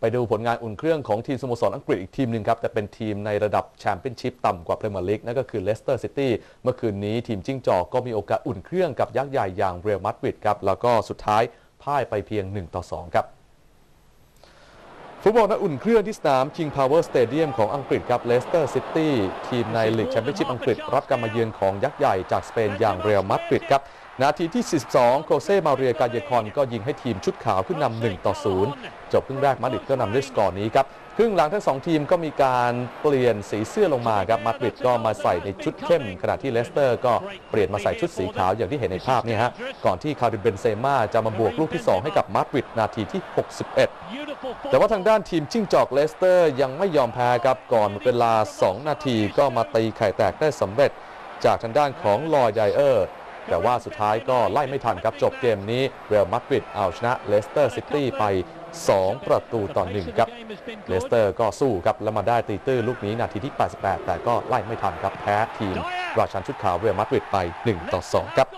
ไปดูผลงานอุ่นเครื่องของทีมสโมสรอังกฤษอีกทีมหนึ่งครับ แต่เป็นทีมในระดับแชมเปี้ยนชิพต่ำกว่าพรีเมียร์ลีกนั่นก็คือเลสเตอร์ซิตี้เมื่อคืนนี้ทีมจิ้งจอกก็มีโอกาสอุ่นเครื่องกับยักษ์ใหญ่อย่างเรอัลมาดริดครับ แล้วก็สุดท้ายพ่ายไปเพียง 1 ต่อ 2 ครับฟุตบอลนัดอุ่นเครื่องที่สนาม King Power Stadium ของอังกฤษครับเลสเตอร์ซิตี้ทีมในลีกแชมเปี้ยนชิพอังกฤษ รับการมาเยือนของยักษ์ใหญ่จากสเปนอย่างเรอัลมาดริดครับ นาทีที่ 42 โคเซ่มาเรียกาเยคอนก็ยิงให้ทีมชุดขาวขึ้นนำ1ต่อ 0 จบครึ่งแรกมาดริดก็นำด้วยสกอร์นี้ครับ ครึ่งหลังทั้งสองทีมก็มีการเปลี่ยนสีเสื้อลงมาครับ มาดริดก็มาใส่ในชุดเข้ม ขณะที่เลสเตอร์ก็เปลี่ยนมาใส่ชุดสีขาวอย่างที่เห็นในภาพนี่ฮะ ก่อนที่คาริเบนเซม่าจะมาบวกลูกที่ 2 ให้กับมาดริดนาทีที่ 61 แต่ว่าทางด้านทีมจิ้งจอกเลสเตอร์ยังไม่ยอมแพ้ครับ ก่อนเวลา 2 นาทีก็มาตีไข่แตกได้สำเร็จ จากทางด้านของลอยไดเออร์ แต่ว่าสุดท้ายก็ไล่ไม่ทันครับจบเกมนี้เรอัลมาดริดเอาชนะเลสเตอร์ซิตี้ไป 2 ประตูต่อ1ครับเลสเตอร์ก็สู้ครับแล้วมาได้ตีตื้อลูกนี้นาทีที่ 88 แต่ก็ไล่ไม่ทันครับแพ้ทีม ราชันชุดขาวเรอัลมาดริดไป 1 ต่อ 2 ครับ